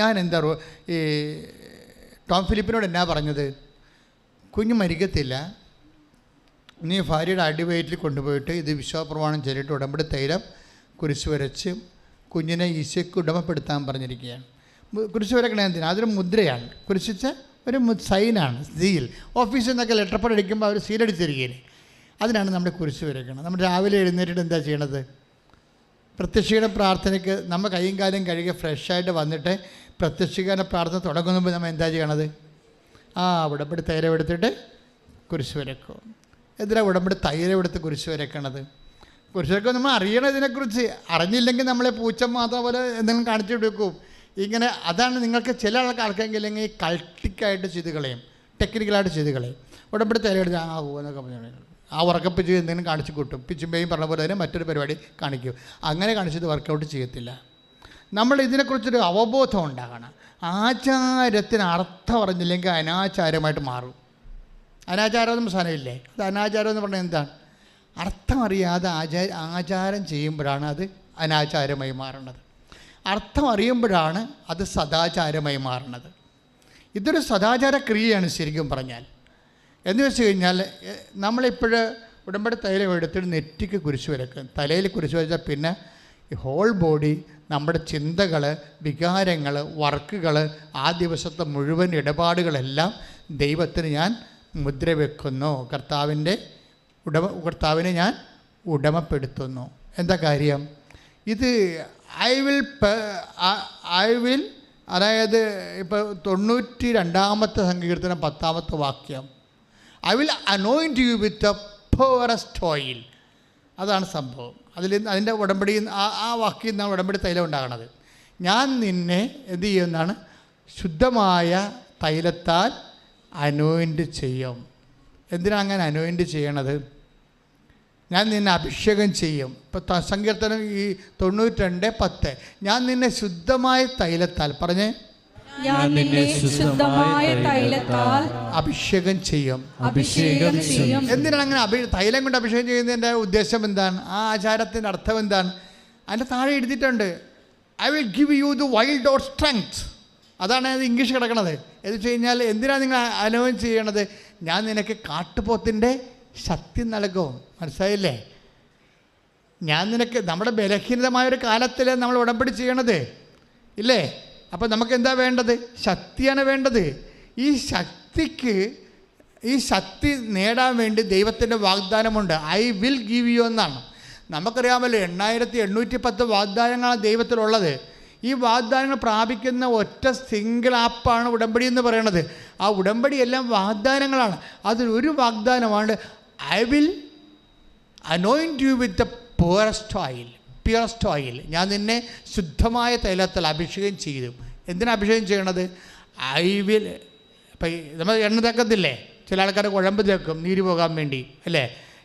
ഞാൻ എന്താ ഈ ടോം ഫിലിപ്പിനോട് എന്നാ പറഞ്ഞത്? കുഞ്ഞ് മരിക്കത്തില്ല. നീ ഭാര്യയുടെ അടിവയറ്റിൽ കൊണ്ടുപോയിട്ട് ഇത് വിശ്വപ്രമാണം ചെയ്തിട്ട് ഉടമ്പടി തൈലം കുരിശ് വരച്ച് കുഞ്ഞിനെ ഈശയ്ക്ക് ഉടമപ്പെടുത്താൻ പറഞ്ഞിരിക്കുകയാണ്. കുരിശ് വരക്കണേ എന്തിനാ? അതൊരു മുദ്രയാണ്. കുരിശിച്ച ഒരു സൈനാണ് സീൽ. ഓഫീസിൽ നിന്നൊക്കെ ലെറ്റർ അടിക്കുമ്പോൾ അവർ സീലടിച്ചിരിക്കുകയാണ് അതിനാണ് നമ്മുടെ കുരിശ് വരയ്ക്കണം നമ്മൾ രാവിലെ എഴുന്നേറ്റിട്ട് എന്താ ചെയ്യണത്? പ്രത്യക്ഷയുടെ പ്രാർത്ഥനയ്ക്ക് നമ്മൾ കൈയും കാലും കഴുകി ഫ്രഷായിട്ട് വന്നിട്ട് പ്രത്യക്ഷീകരണ പ്രാർത്ഥന തുടങ്ങുന്നു നമ്മൾ എന്താ ചെയ്യണത്? ആ ഉടമ്പടി തൈരം എടുത്തിട്ട് കുരിശ് വരക്കും. എന്തിനാ ഉടമ്പടി തൈരം എടുത്ത് കുരിശ് വരക്കണത്. കുരിശ് വരക്കും നമ്മൾ അറിയണം ഇതിനെക്കുറിച്ച് അറിഞ്ഞില്ലെങ്കിൽ നമ്മളെ പൂച്ച മാത്രം പോലെ എന്തെങ്കിലും കാണിച്ചു കൊടുക്കും. ഇങ്ങനെ അതാണ് നിങ്ങൾക്ക് ചില ആൾക്കാർക്ക് ഇല്ലെങ്കിൽ ഈ കൾട്ടിക്കായിട്ട് ചെയ്ത് കളയും. ടെക്നിക്കലായിട്ട് ചെയ്ത് കളയും. ഉടമ്പടി തൈരം എടുത്ത് ആ ഓ എന്നൊക്കെ പറഞ്ഞു ആ ഉറക്കപ്പിച്ച് എന്തെങ്കിലും കാണിച്ചു കൂട്ടും. പിച്ചുമ്പേയും പറഞ്ഞ പോലെ തന്നെ മറ്റൊരു പരിപാടി കാണിക്കും. അങ്ങനെ കാണിച്ചത് വർക്കൗട്ട് ചെയ്യത്തില്ല. നമ്മൾ ഇതിനെക്കുറിച്ചൊരു അവബോധം ഉണ്ടാകണം. ആചാരത്തിന് അർത്ഥം അറിഞ്ഞില്ലെങ്കിൽ അനാചാരമായിട്ട് മാറും. അനാചാരം എന്നും സാധനമില്ലേ? അത് അനാചാരം എന്ന് പറഞ്ഞാൽ എന്താണ്? അർത്ഥം അറിയാതെ ആചാര ആചാരം ചെയ്യുമ്പോഴാണ് അത് അനാചാരമായി മാറുന്നത്. അർത്ഥം അറിയുമ്പോഴാണ് അത് സദാചാരമായി മാറുന്നത്. ഇതൊരു സദാചാര ക്രിയയാണ് ശരിക്കും പറഞ്ഞാൽ. എന്ന് വെച്ച് കഴിഞ്ഞാൽ നമ്മളിപ്പോൾ ഉടമ്പടി തൈലം എടുത്തിട്ട് നെറ്റിക്ക് കുരിശ് വരക്കും തലയിൽ കുരിശ് വരച്ചാൽ പിന്നെ ഹോൾ ബോഡി നമ്മുടെ ചിന്തകൾ വികാരങ്ങൾ വർക്കുകൾ ആ ദിവസത്തെ മുഴുവൻ ഇടപാടുകളെല്ലാം ദൈവത്തിന് ഞാൻ മുദ്ര വെക്കുന്നു കർത്താവിന്റെ ഉടമ കർത്താവിനെ ഞാൻ ഉടമപ്പെടുത്തുന്നു. എന്താ കാര്യം? ഇത് ഐ വിൽ ഐ വിൽ അതായത് ഇപ്പോൾ തൊണ്ണൂറ്റി രണ്ടാമത്തെ സങ്കീർത്തനം പത്താമത്തെ വാക്യം. I will anoint you with a purest oil അതാണ് സംഭവം. അതിൽ അതിന്റെ ഉടമ്പടി ആ ആ വാക്കിൽ നിന്നാണ് ഉടമ്പടി തൈലം ഉണ്ടാകുന്നത് ഞാൻ നിന്നെ എന്ത് ചെയ്യുമെന്നാണ് ശുദ്ധമായ തൈലത്താൽ അനോയിന്റ് ചെയ്യും. എന്തിനാണ് അങ്ങനെ അനോയിന്റ് ചെയ്യണത്? ഞാൻ നിന്നെ അഭിഷേകം ചെയ്യും. ഇപ്പോൾ സങ്കീർത്തനം ഈ തൊണ്ണൂറ്റി രണ്ട് പത്ത്. ഞാൻ നിന്നെ ശുദ്ധമായ തൈലത്താൽ പറഞ്ഞേ? ഞാൻ നിന്നെ ശുദ്ധമായ തൈലത്താൽ അഭിഷേകം ചെയ്യും. അഭിഷേകം ചെയ്യും. എന്തിനാണ് അങ്ങനെ അഭി തൈലം കൊണ്ട് അഭിഷേകം ചെയ്യുന്നതിന്റെ ഉദ്ദേശം എന്താണ്? ആ ആചാരത്തിന്റെ അർത്ഥം എന്താണ്? അതിന്റെ താഴെ എഴുതിയിട്ടുണ്ട്. I will give you the wild or strength അതാണ് അത് ഇംഗ്ലീഷ് കിടക്കണത്. എന്ന് വെച്ച് കഴിഞ്ഞാൽ എന്തിനാണ് നിങ്ങൾ അനുഭവം ചെയ്യണത്? ഞാൻ നിനക്ക് കാട്ടുപോത്തിന്റെ ശക്തി നൽകും. മനസ്സിലായില്ലേ? ഞാൻ നിനക്ക് നമ്മുടെ ബലഹീനതമായ ഒരു കാലത്തിൽ നമ്മൾ ഉടമ്പടി ചെയ്യണത്. ഇല്ലേ? അപ്പോൾ നമുക്ക് എന്താ വേണ്ടത്? ശക്തിയാണ് വേണ്ടത്. ഈ ശക്തിക്ക് ഈ ശക്തി നേടാൻ വേണ്ടി ദൈവത്തിന്റെ വാഗ്ദാനമുണ്ട്. ഐ വിൽ ഗീവ് യു എന്നാണ്. നമുക്കറിയാമല്ലോ എണ്ണായിരത്തി എണ്ണൂറ്റി പത്ത് വാഗ്ദാനങ്ങളാണ് ദൈവത്തിലുള്ളത്. ഈ വാഗ്ദാനങ്ങൾ പ്രാപിക്കുന്ന ഒറ്റ സിംഗിൾ ആപ്പാണ് ഉടമ്പടി എന്ന് പറയുന്നത് ആ ഉടമ്പടി എല്ലാം വാഗ്ദാനങ്ങളാണ്. അതിലൊരു വാഗ്ദാനമാണ് I will anoint you with the purest oil. Purest oil ഞാൻ നിന്നെ ശുദ്ധമായ തൈലത്തിൽ അഭിഷേകം ചെയ്തു. എന്തിനാ അഭിഷേകം ചെയ്യണത്? ഐ വിൽ ഇപ്പം നമ്മൾ എണ്ണ തേക്കത്തില്ലേ? ചില ആൾക്കാർ കുഴമ്പ് തേക്കും നീര് പോകാൻ വേണ്ടി അല്ലേ?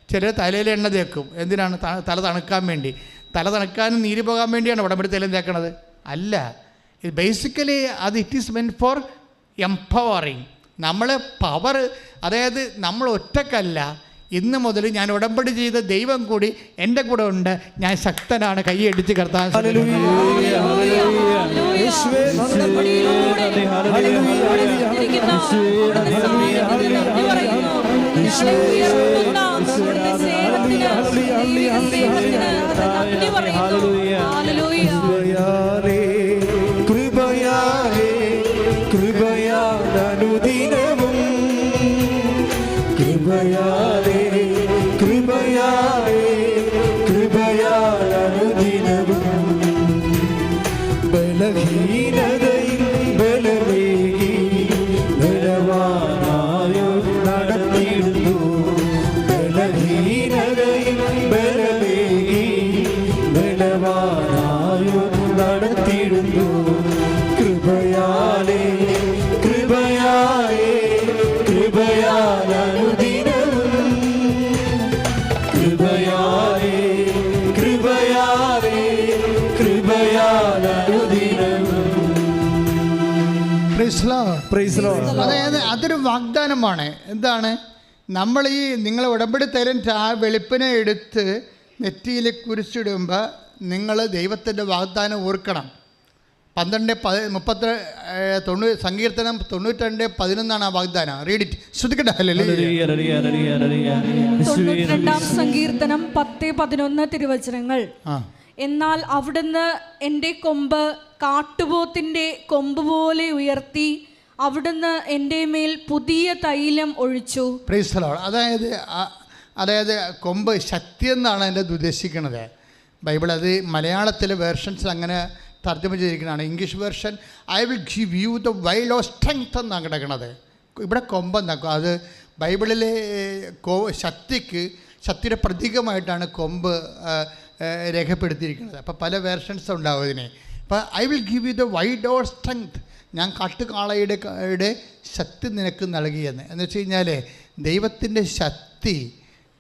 ചിലർ തലയിൽ എണ്ണ തേക്കും. എന്തിനാണ്? തല തണുക്കാൻ വേണ്ടി. തല തണുക്കാനും നീര് പോകാൻ വേണ്ടിയാണ് ഉടമ്പടി തൈലം തേക്കണത്. അല്ല ഇത് ബേസിക്കലി അത് it is meant for empowering നമ്മൾ പവർ അതായത് നമ്മൾ ഒറ്റക്കല്ല ഇന്ന് മുതൽ ഞാൻ ഉടമ്പടി ചെയ്ത ദൈവം കൂടി എന്റെ കൂടെ ഉണ്ട്. ഞാൻ ശക്തനാണ്. കൈയടിച്ച് കർത്താൻ. ഹല്ലേലൂയ, എന്താണ്? നമ്മൾ ഈ നിങ്ങൾ ഉടമ്പടി തരം ആ വെളുപ്പിനെ എടുത്ത് നെറ്റിയിൽ കുരിച്ചിടുമ്പോൾ നിങ്ങൾ ദൈവത്തിന്റെ വാഗ്ദാനം ഓർക്കണം. പന്ത്രണ്ട് പതി മുപ്പത്തി തൊണ്ണൂ സങ്കീർത്തനം തൊണ്ണൂറ്റിരണ്ട് പതിനൊന്നാണ് ആ വാഗ്ദാനം. റീഡ് ഇറ്റ് ശ്രദ്ധിക്കട്ടെ? സങ്കീർത്തനം പത്ത് പതിനൊന്ന് തിരുവചനങ്ങൾ. എന്നാൽ അവിടുന്ന് എന്റെ കൊമ്പ് കാട്ടുപോത്തിന്റെ കൊമ്പ് പോലെ ഉയർത്തി അവിടുന്ന് എന്റെ മേൽ പുതിയ തൈലം ഒഴിച്ചു. അതായത് അതായത് കൊമ്പ് ശക്തി എന്നാണ് എന്റെ ഉദ്ദേശിക്കുന്നത്. ബൈബിൾ അത് മലയാളത്തിലെ വേർഷൻസ് അങ്ങനെ തർജമ ചെയ്തിരിക്കുന്നതാണ്. English version I will give you the wild of strength എന്നാണ് കിടക്കുന്നത്. ഇവിടെ കൊമ്പെന്നാക്കും അത് ബൈബിളിലെ കോ ശക്തിക്ക് ശക്തിയുടെ പ്രതീകമായിട്ടാണ് കൊമ്പ് രേഖപ്പെടുത്തിയിരിക്കുന്നത്. അപ്പോൾ പല വേർഷൻസ് ഉണ്ടാവും ഇതിനെ. അപ്പോൾ I will give you the wild of strength ഞാൻ കാട്ടുകാളയുടെ യുടെ ശക്തി നിനക്ക് നൽകിയെന്ന്. എന്ന് വെച്ച് കഴിഞ്ഞാൽ ദൈവത്തിന്റെ ശക്തി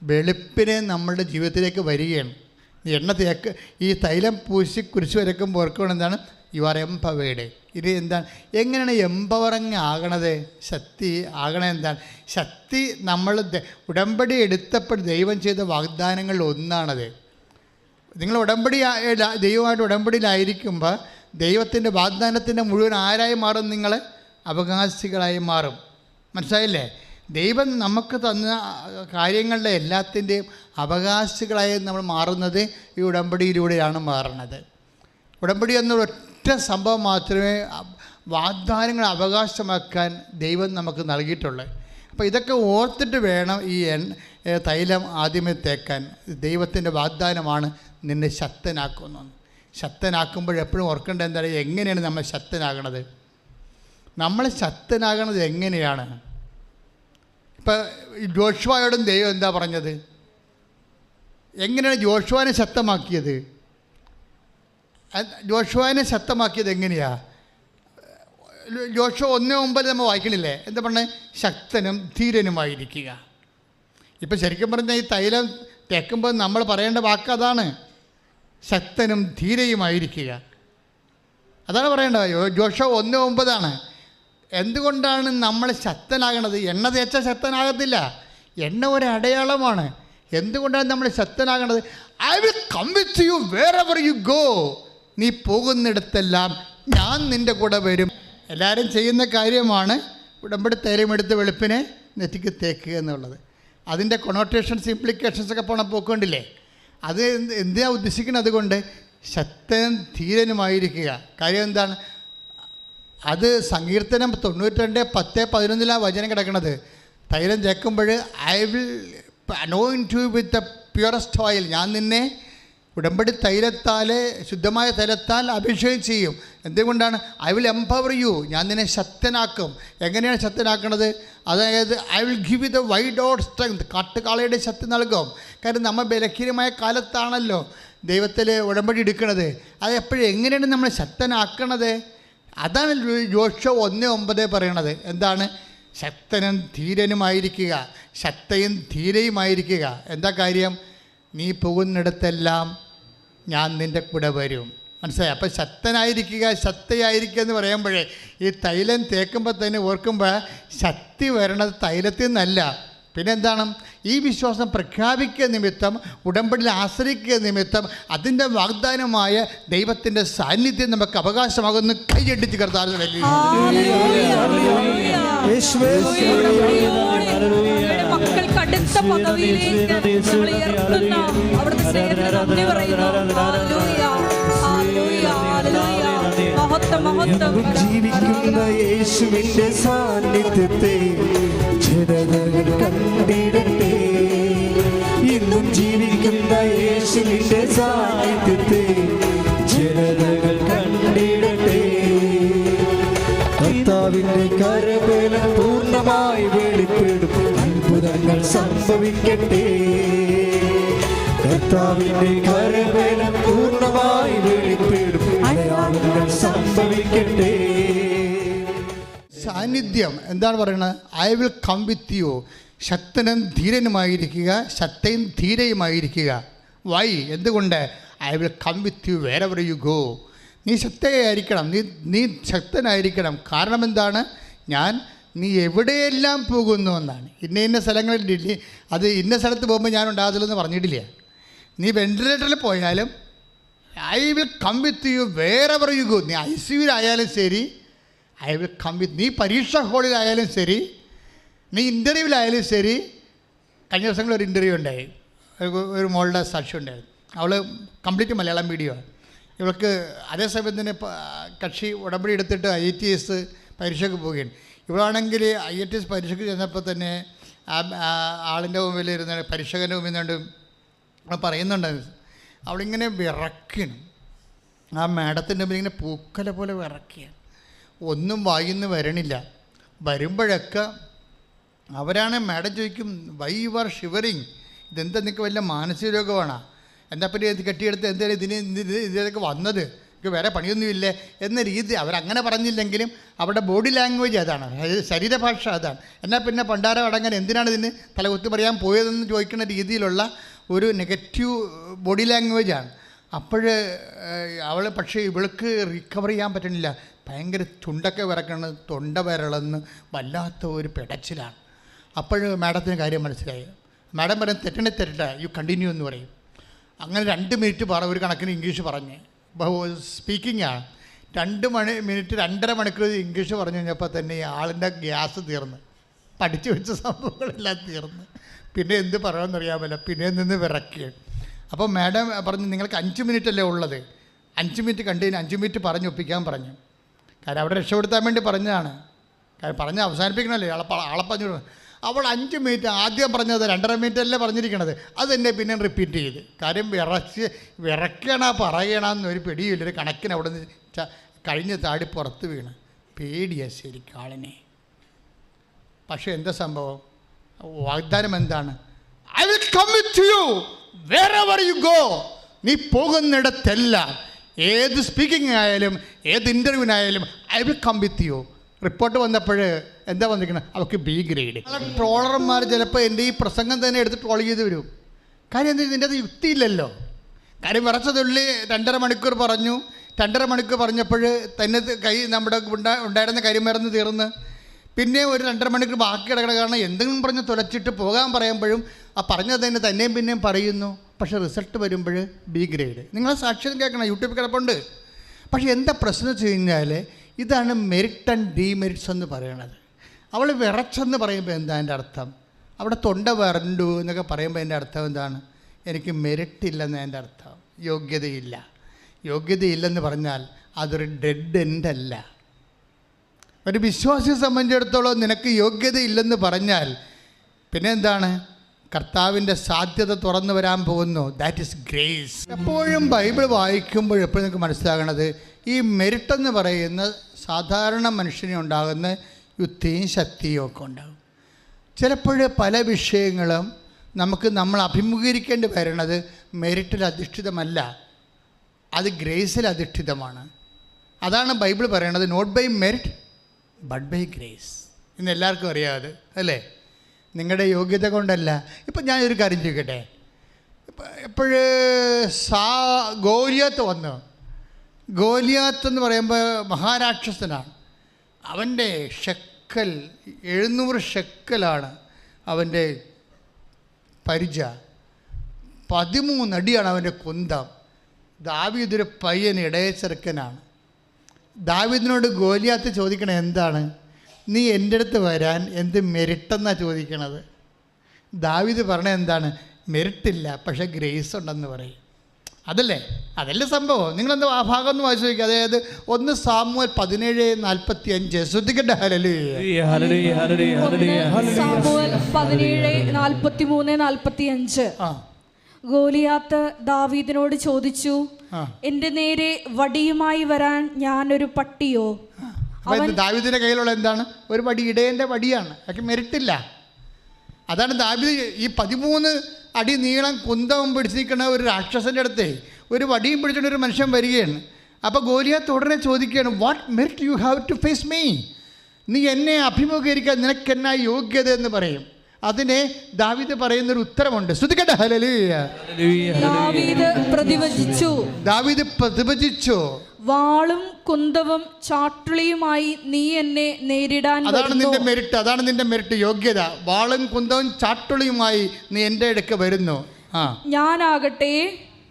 വെളുപ്പിനെ നമ്മുടെ ജീവിതത്തിലേക്ക് വരികയാണ്. എണ്ണ തേക്ക് ഈ തൈലം പൂശി കുരിശ് വരക്കുമ്പോൾ ഓർക്കണം എന്താണ്? യു ആർ എംപവേഡ് ഇത് എന്താണ്? എങ്ങനെയാണ് എംപവറിങ് ആകണത്? ശക്തി ആകണത് എന്താണ്? ശക്തി നമ്മൾ ഉടമ്പടി എടുത്തപ്പോൾ ദൈവം ചെയ്ത വാഗ്ദാനങ്ങളിൽ ഒന്നാണത്. നിങ്ങൾ ഉടമ്പടി ദൈവമായിട്ട് ഉടമ്പടിയിലായിരിക്കുമ്പോൾ ദൈവത്തിന്റെ വാഗ്ദാനത്തിന്റെ മുഴുവൻ ആരായി മാറും നിങ്ങൾ അവകാശികളായി മാറും. മനസ്സിലായില്ലേ? ദൈവം നമുക്ക് തന്ന കാര്യങ്ങളുടെ എല്ലാത്തിന്റെയും അവകാശികളായി നമ്മൾ മാറുന്നത് ഈ ഉടമ്പടിയിലൂടെയാണ് മാറുന്നത് ഉടമ്പടി എന്ന ഒറ്റ സംഭവം മാത്രമേ വാഗ്ദാനങ്ങൾ അവകാശമാക്കാൻ ദൈവം നമുക്ക് നൽകിയിട്ടുള്ളൂ. അപ്പോൾ ഇതൊക്കെ ഓർത്തിട്ട് വേണം ഈ തൈലം ആദ്യമേ തേക്കാൻ. ദൈവത്തിന്റെ വാഗ്ദാനമാണ് നിന്നെ ശക്തനാക്കുന്നത് ശക്തനാക്കുമ്പോൾ എപ്പോഴും ഓർക്കേണ്ടത് എന്താ പറയുക? എങ്ങനെയാണ് നമ്മൾ ശക്തനാകണത്? നമ്മൾ ശക്തനാകണത് എങ്ങനെയാണ്? ഇപ്പം ജോഷുവായോടും ദൈവം എന്താ പറഞ്ഞത്? എങ്ങനെയാണ് ജോഷുവാനെ ശക്തമാക്കിയത്? ജോഷുവാനെ ശക്തമാക്കിയത് എങ്ങനെയാണ് ജോഷ ഒന്ന് ഒമ്പത് നമ്മൾ വായിക്കണില്ലേ? എന്താ പറഞ്ഞത് ശക്തനും ധീരനുമായിരിക്കുക. ഇപ്പം ശരിക്കും പറഞ്ഞാൽ ഈ തൈലം തേക്കുമ്പോൾ നമ്മൾ പറയേണ്ട വാക്ക് അതാണ്. ശക്തനും ധീരയുമായിരിക്കുക. അതാണ് പറയേണ്ടത്. ജോഷ ഒന്ന് ഒമ്പതാണ്. എന്തുകൊണ്ടാണ് നമ്മൾ ശക്തനാകണത്? എണ്ണ തേച്ച ശക്തനാകത്തില്ല. എണ്ണ ഒരു അടയാളമാണ് എന്തുകൊണ്ടാണ് നമ്മൾ ശക്തനാകണത്? I will come with you wherever you go നീ പോകുന്നിടത്തെല്ലാം ഞാൻ നിന്റെ കൂടെ വരും. എല്ലാവരും ചെയ്യുന്ന കാര്യമാണ് ഉടമ്പടി തേരമെടുത്ത് വെളുപ്പിനെ നെറ്റിക്ക് തേക്കുക എന്നുള്ളത്. അതിന്റെ കൊണോട്ടേഷൻസ് ഇംപ്ലിക്കേഷൻസ് ഒക്കെ പോണ പോക്കൊണ്ടില്ലേ? അത് എന്ത് എന്തിനാ ഉദ്ദേശിക്കുന്നത് അതുകൊണ്ട് ശക്തനും ധീരനുമായിരിക്കുക. കാര്യം എന്താണ്? അത് സങ്കീർത്തനം തൊണ്ണൂറ്റിരണ്ട് പത്ത് പതിനൊന്നിലാണ് വചനം കിടക്കുന്നത് തൈലം ചേക്കുമ്പോൾ I will anoint you with the purest oil ഞാൻ നിന്നെ ഉടമ്പടി തൈലത്താൽ ശുദ്ധമായ തൈലത്താൽ അഭിഷേകം ചെയ്യും. എന്തുകൊണ്ടാണ്? ഐ വിൽ എംപവർ യു ഞാൻ നിന്നെ ശക്തനാക്കും. എങ്ങനെയാണ് ശക്തനാക്കുന്നത് അതായത് I will give you the wild out strength കാട്ടുകാളയുടെ ശക്തി നൽകും. കാരണം നമ്മൾ ബലഹീനമായ കാലത്താണല്ലോ ദൈവത്തിൽ ഉടമ്പടി എടുക്കുന്നത് അത് എപ്പോഴും എങ്ങനെയാണ് നമ്മൾ ശക്തനാക്കണത്? അതാണ് ജോഷ ഒന്ന് ഒമ്പത് പറയണത്. എന്താണ്? ശക്തനും ധീരനുമായിരിക്കുക. ശക്തയും ധീരയുമായിരിക്കുക. എന്താ കാര്യം? നീ പോകുന്നിടത്തെല്ലാം ഞാൻ നിന്റെ കൂടെ വരും. മനസ്സിലായി? അപ്പം ശക്തനായിരിക്കുക ശക്തയായിരിക്കുക എന്ന് പറയുമ്പോഴേ ഈ തൈലം തേക്കുമ്പോൾ തന്നെ ഓർക്കുമ്പോൾ ശക്തി വരണത് തൈലത്തിൽ നിന്നല്ല. പിന്നെന്താണ്? ഈ വിശ്വാസം പ്രഖ്യാപിക്കുക നിമിത്തം ഉടമ്പടിയിൽ ആശ്രയിക്കുക നിമിത്തം അതിന്റെ വാഗ്ദാനമായ ദൈവത്തിന്റെ സാന്നിധ്യം നമുക്ക് അവകാശമാകുന്നു കൈയടിച്ച് കർത്താവ് അടുത്ത പദവിയിലേക്ക് ജീവിക്കുന്ന യേശുവിന്റെ സാന്നിധ്യത്തെ കണ്ടിടട്ടെ. ഇന്നും ജീവിക്കുന്ന യേശുവിന്റെ സാന്നിധ്യത്തെ സംഭവിക്കട്ടെ കർത്താവിന്റെ കരവേല പൂർണമായി വെളിപ്പെടും. സംഭവിക്കട്ടെ. സാന്നിധ്യം എന്താണ് പറയുന്നത് I will come with you ശക്തനും ധീരനുമായിരിക്കുക ശക്തയും ധീരയുമായിരിക്കുക. വൈ എന്തുകൊണ്ട്? I will come with you wherever you go നീ ശക്തയായിരിക്കണം. നീ നീ ശക്തനായിരിക്കണം. കാരണം എന്താണ്? ഞാൻ നീ എവിടെയെല്ലാം പോകുന്നു എന്നാണ്. ഇന്ന ഇന്ന സ്ഥലങ്ങളിൽ ഡില്ലി അത് ഇന്ന സ്ഥലത്ത് പോകുമ്പോൾ ഞാൻ ഉണ്ടാകത്തില്ലെന്ന് പറഞ്ഞിട്ടില്ല. നീ വെന്റിലേറ്ററിൽ പോയാലും I will come with you where you go നീ ഐ സി യുലായാലും ശരി ഐ വിൽ കം വിത്ത് നീ പരീക്ഷ ഹോളിലായാലും ശരി നീ ഇന്റർവ്യൂവിലായാലും ശരി. കഴിഞ്ഞ ദിവസങ്ങളിൽ ഒരു ഇന്റർവ്യൂ ഉണ്ടായി. ഒരു- മോളുടെ സാക്ഷി ഉണ്ടായിരുന്നു അവൾ കംപ്ലീറ്റ് മലയാളം വീഡിയോ. ഇവൾക്ക് അതേസമയം തന്നെ കക്ഷി ഉടമ്പടി എടുത്തിട്ട് ഐ ടി എസ് പരീക്ഷയ്ക്ക് പോവുകയാണ്. ഇവളാണെങ്കിൽ ഐ എ ടി എസ് പരീക്ഷയ്ക്ക് ചെന്നപ്പോൾ തന്നെ ആളിന്റെ മുമ്പിൽ ഇരുന്ന് പരീക്ഷകന്റെ മുമ്പിൽ നിന്നുകൊണ്ട് പറയുന്നുണ്ട് അവളിങ്ങനെ വിറക്കണം ആ മാഡത്തിന്റെ മുമ്പിൽ ഇങ്ങനെ പൂക്കല പോലെ വിറക്കുകയാണ് ഒന്നും വായിന്ന് വരണില്ല. വരുമ്പോഴൊക്കെ അവരാണ് മാഡം ചോദിക്കും വൈ യു ആർ ഷിവറിങ് ഇതെന്താ നിങ്ങൾക്ക് വല്ല മാനസിക രോഗമാണോ? എന്താ പറ്റി കെട്ടിയെടുത്ത് എന്തായാലും ഇതിന് ഇത് ഇത് ഇതിലേക്ക് വന്നത്? എനിക്ക് വേറെ പണിയൊന്നുമില്ല എന്ന രീതി അവരങ്ങനെ പറഞ്ഞില്ലെങ്കിലും അവരുടെ ബോഡി ലാംഗ്വേജ് അതാണ്. ശരീരഭാഷ അതാണ്. എന്നാൽ പിന്നെ പണ്ടാരം അടങ്ങാൻ എന്തിനാണ് ഇതിന് തലകുത്തി പറയാൻ പോയതെന്ന് ചോദിക്കുന്ന രീതിയിലുള്ള ഒരു നെഗറ്റീവ് ബോഡി ലാംഗ്വേജാണ് അപ്പോൾ അവൾ പക്ഷേ ഇവൾക്ക് റിക്കവർ ചെയ്യാൻ പറ്റണില്ല. ഭയങ്കര ചുണ്ടൊക്കെ വിറക്കണം തൊണ്ട വിരളെന്ന് വല്ലാത്ത ഒരു പിടച്ചിലാണ്. അപ്പോൾ മാഡത്തിന് കാര്യം മനസ്സിലായി. മാഡം പറയും തെറ്റണേ തെറ്റ യു കണ്ടിന്യൂ എന്ന് പറയും. അങ്ങനെ രണ്ട് മിനിറ്റ് പറ ഒരു കണക്കിന് ഇംഗ്ലീഷ് പറഞ്ഞ്. സ്പീക്കിംഗ് ആണ് രണ്ട് മണി മിനിറ്റ് രണ്ടര മണിക്കൂർ ഇംഗ്ലീഷ് പറഞ്ഞു കഴിഞ്ഞപ്പോൾ തന്നെ ഈ ആളിന്റെ ഗ്യാസ് തീർന്ന്. പഠിച്ചു വെച്ച സംഭവങ്ങളെല്ലാം തീർന്ന്. പിന്നെ എന്ത് പറയാമെന്നറിയാമല്ല. പിന്നെ നിന്ന് വിറക്കുകയാണ് അപ്പോൾ മാഡം പറഞ്ഞു നിങ്ങൾക്ക് അഞ്ച് മിനിറ്റ് അല്ലേ ഉള്ളത്? അഞ്ച് മിനിറ്റ് കണ്ടതിന് അഞ്ച് മിനിറ്റ് പറഞ്ഞ് ഒപ്പിക്കാൻ പറഞ്ഞു. കാരണം അവിടെ രക്ഷപ്പെടുത്താൻ വേണ്ടി പറഞ്ഞതാണ്. കാര്യം പറഞ്ഞ് അവസാനിപ്പിക്കണമല്ലേ? ആളെ ആളെ പറഞ്ഞു അവൾ അഞ്ച് മിനിറ്റ് ആദ്യം പറഞ്ഞത് രണ്ടര മിനിറ്റ് അല്ലേ പറഞ്ഞിരിക്കണത്. അത് തന്നെ പിന്നെ റിപ്പീറ്റ് ചെയ്ത്. കാര്യം വിറച്ച് വിറക്കണ പറയണമെന്ന് ഒരു പിടിയില്ല. ഒരു കണക്കിന് അവിടെ നിന്ന് കഴിഞ്ഞ താടി പുറത്ത് വീണ്. പേടിയാ ശരിക്കും ആളിനെ. പക്ഷേ എന്താ സംഭവം? വാഗ്ദാനം എന്താണ്? I will come with you wherever you go നീ പോകുന്നിടത്തെല്ലാം ഏത് സ്പീക്കിംഗ് ആയാലും ഏത് ഇന്റർവ്യൂവിനായാലും I will come with you report വന്നപ്പോൾ എന്താ വന്നിരിക്കുന്നത് അവർക്ക് ബി ഗ്രേഡ് ട്രോളർമാർ ചിലപ്പോൾ എന്റെ ഈ പ്രസംഗം തന്നെ എടുത്ത് ട്രോൾ ചെയ്ത് വരും. കാര്യം എന്താ ഇതിന്റെ അത് യുക്തിയില്ലല്ലോ. കാര്യം വിറച്ചതുള്ളി രണ്ടര മണിക്കൂർ പറഞ്ഞു. രണ്ടര മണിക്കൂർ പറഞ്ഞപ്പോൾ തന്നെ കൈ നമ്മുടെ ഉണ്ടാ- ഉണ്ടായിരുന്ന കരിമരുന്ന് തീർന്ന്. പിന്നെ ഒരു രണ്ടര മണിക്കൂർ ബാക്കി കിടക്കണ കാരണം എന്തെങ്കിലും പറഞ്ഞ് തുലച്ചിട്ട് പോകാൻ പറയുമ്പോഴും ആ പറഞ്ഞത് തന്നെ തന്നെയും പിന്നെയും പറയുന്നു. പക്ഷേ റിസൾട്ട് വരുമ്പോൾ ബി ഗ്രേഡ് നിങ്ങളെ സാക്ഷ്യം കേൾക്കണം. യൂട്യൂബ് കിടപ്പുണ്ട്. പക്ഷേ എന്താ പ്രശ്നം വെച്ച് കഴിഞ്ഞാൽ ഇതാണ് മെറിറ്റ് ആൻഡ് ഡിമെറിറ്റ്സ് എന്ന് പറയണത്. അവൾ വിറച്ചെന്ന് പറയുമ്പോൾ എന്താ എന്റെ അർത്ഥം? അവിടെ തൊണ്ട വരണ്ടു എന്നൊക്കെ പറയുമ്പോൾ എന്റെ അർത്ഥം എന്താണ്? എനിക്ക് മെറിറ്റ് ഇല്ലെന്ന് എന്റെ അർത്ഥം. യോഗ്യതയില്ല. യോഗ്യതയില്ലെന്ന് പറഞ്ഞാൽ അതൊരു ഡെഡ് എൻഡ് അല്ല. ഒരു വിശ്വാസിയെ സംബന്ധിച്ചിടത്തോളം നിനക്ക് യോഗ്യതയില്ലെന്ന് പറഞ്ഞാൽ പിന്നെ എന്താണ്? കർത്താവിന്റെ സാധ്യത തുറന്നു വരാൻ പോകുന്നു. ദാറ്റ് ഇസ് ഗ്രേസ് എപ്പോഴും ബൈബിൾ വായിക്കുമ്പോൾ എപ്പോഴും നിങ്ങൾക്ക് മനസ്സിലാകണത് ഈ മെരിട്ടെന്ന് പറയുന്ന സാധാരണ മനുഷ്യന് ഉണ്ടാകുന്ന യുക്തിയും ശക്തിയും ഒക്കെ ഉണ്ടാകും. ചിലപ്പോൾ പല വിഷയങ്ങളും നമുക്ക് നമ്മൾ അഭിമുഖീകരിക്കേണ്ടി വരുന്നത് മെരിറ്റിൽ അധിഷ്ഠിതമല്ല അത് ഗ്രേസിൽ അധിഷ്ഠിതമാണ്. അതാണ് ബൈബിൾ പറയണത് not by merit but by grace. ഇന്ന് എല്ലാവർക്കും അറിയാതെ അല്ലേ? നിങ്ങളുടെ യോഗ്യത കൊണ്ടല്ല. ഇപ്പം ഞാനൊരു കാര്യം ചോദിക്കട്ടെ? എപ്പോഴ് സാ ഗോലിയത്ത് വന്നു. ഗോലിയാത്ത് എന്ന് പറയുമ്പോൾ മഹാരാക്ഷസനാണ്. അവന്റെ ഷെക്കൽ എഴുന്നൂറ് ഷെക്കലാണ് അവന്റെ പരിച. പതിമൂന്നടിയാണ് അവന്റെ കുന്തം. ദാവീദൊരു പയ്യൻ ഇടയ ചെറുക്കനാണ് ദാവീദിനോട് ഗോലിയാത്ത് ചോദിക്കണ എന്താണ്? നീ എന്റെ അടുത്ത് വരാൻ എന്ത് മെരിട്ടെന്നാണ് ചോദിക്കണത്? ദാവീദ് പറഞ്ഞ എന്താണ്? മെരിട്ടില്ല പക്ഷേ ഗ്രേസ് ഉണ്ടെന്ന് പറയും. അതല്ലേ? അതല്ലേ സംഭവം. നിങ്ങളെന്താ ആ ഭാഗം ഒന്ന് വായിച്ചു നോക്കി അതായത് ഒന്ന് സാമുവൽ പതിനേഴ് നാൽപ്പത്തി അഞ്ച് ശ്രദ്ധിക്കട്ടെ ഹലലു പതിനേഴ് നാൽപ്പത്തി മൂന്ന് നാൽപ്പത്തി അഞ്ച് ഗോലിയാത്ത് ദാവീദിനോട് ചോദിച്ചു എന്റെ നേരെ വടിയുമായി വരാൻ ഞാനൊരു പട്ടിയോ? ദാവീദിന്റെ കയ്യിലുള്ള എന്താണ്? ഒരു വടി ഇടയന്റെ വടിയാണ്. അതൊക്കെ മെരിട്ടില്ല അതാണ് ദാവീദ് ഈ പതിമൂന്ന് അടി നീളം കുന്തവും പിടിച്ചിരിക്കുന്ന ഒരു രാക്ഷസന്റെ അടുത്ത് ഒരു വടിയും പിടിച്ചിട്ട് ഒരു മനുഷ്യൻ വരികയാണ്. അപ്പോൾ ഗോലിയാത്ത് ഉടനെ ചോദിക്കുകയാണ് what merit you have to face me നീ എന്നെ അഭിമുഖീകരിക്കാൻ നിനക്കെന്നാ യോഗ്യത? എന്ന് പറയും. അതിനെ ദാവീദ് പറയുന്നൊരു ഉത്തരമുണ്ട്. ശ്രുതിക്കട്ടെ ഹലലു ഹല്ലേലൂയ, ഹല്ലേലൂയ. ദാവീദ് പ്രതിവചിച്ചു. ദാവീദ് പ്രതിഭജിച്ചു വാളും കുന്തവും ചാട്ടുളിയുമായി നീ എന്നെ നേരിടാൻ അതാണ് നിന്റെ മെരിറ്റ് അതാണ് നിന്റെ മെരിറ്റ് യോഗ്യത. വാളും കുന്തവും ചാട്ടുളിയുമായി നീ എന്റെ അടുക്ക വരുന്നു. ആ. ഞാനാകട്ടെ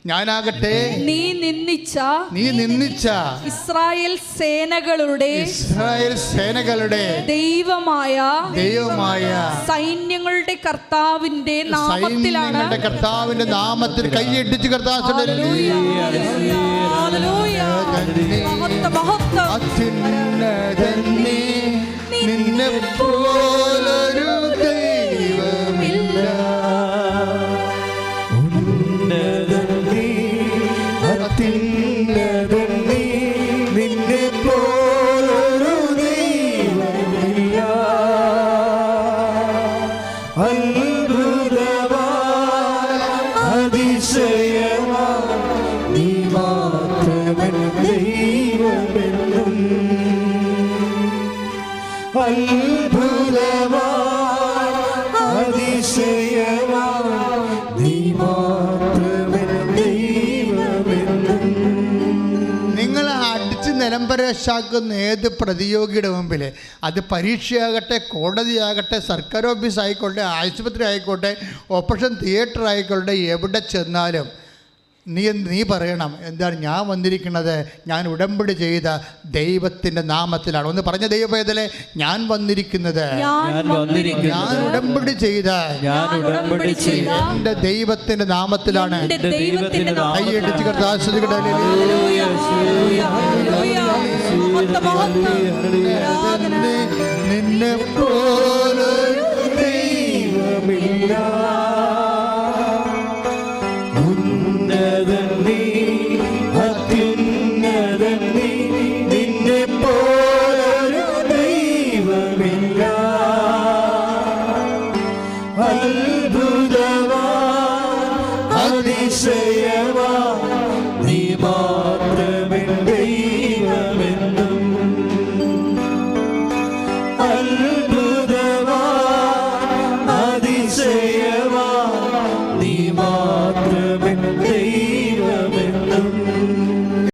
ഞാനാകട്ടെ. നീ നിന്ദിച്ച നീ നിന്ദിച്ച ഇസ്രായേൽ സേനകളുടെ ഇസ്രായേൽ സേനകളുടെ ദൈവമായ ദൈവമായ സൈന്യങ്ങളുടെ കർത്താവിന്റെ നാമത്തിലാണ് കർത്താവിന്റെ നാമത്തിൽ കൈയിട്ടിച്ച് കർത്താവ് മഹത്വം, മഹത്വം. നിന്നെ പോലൊരു അടിച്ച് നിലംപരശാക്കുന്ന ഏത് പ്രതിയോഗിയുടെ മുമ്പിൽ? അത് പരീക്ഷയാകട്ടെ കോടതിയാകട്ടെ സർക്കാർ ഓഫീസ് ആയിക്കോട്ടെ ആശുപത്രി ആയിക്കോട്ടെ ഓപ്പറേഷൻ തിയേറ്റർ ആയിക്കോട്ടെ എവിടെ ചെന്നാലും നീ നീ പറയണം. എന്താണ് ഞാൻ വന്നിരിക്കുന്നത്? ഞാൻ ഉടമ്പടി ചെയ്ത ദൈവത്തിന്റെ നാമത്തിലാണ്. ഒന്ന് പറഞ്ഞ ദൈവഭേദലെ ഞാൻ വന്നിരിക്കുന്നത്. ഞാൻ ഞാൻ വന്നിരിക്കുന്നു ഞാൻ ഉടമ്പടി ചെയ്ത നാമത്തിലാണ്. എന്റെ ദൈവത്തിന്റെ. കൈയടിച്ച് കർത്താശ്വതികളുടെ മഹത്വം. നിന്നെ പോലൊരു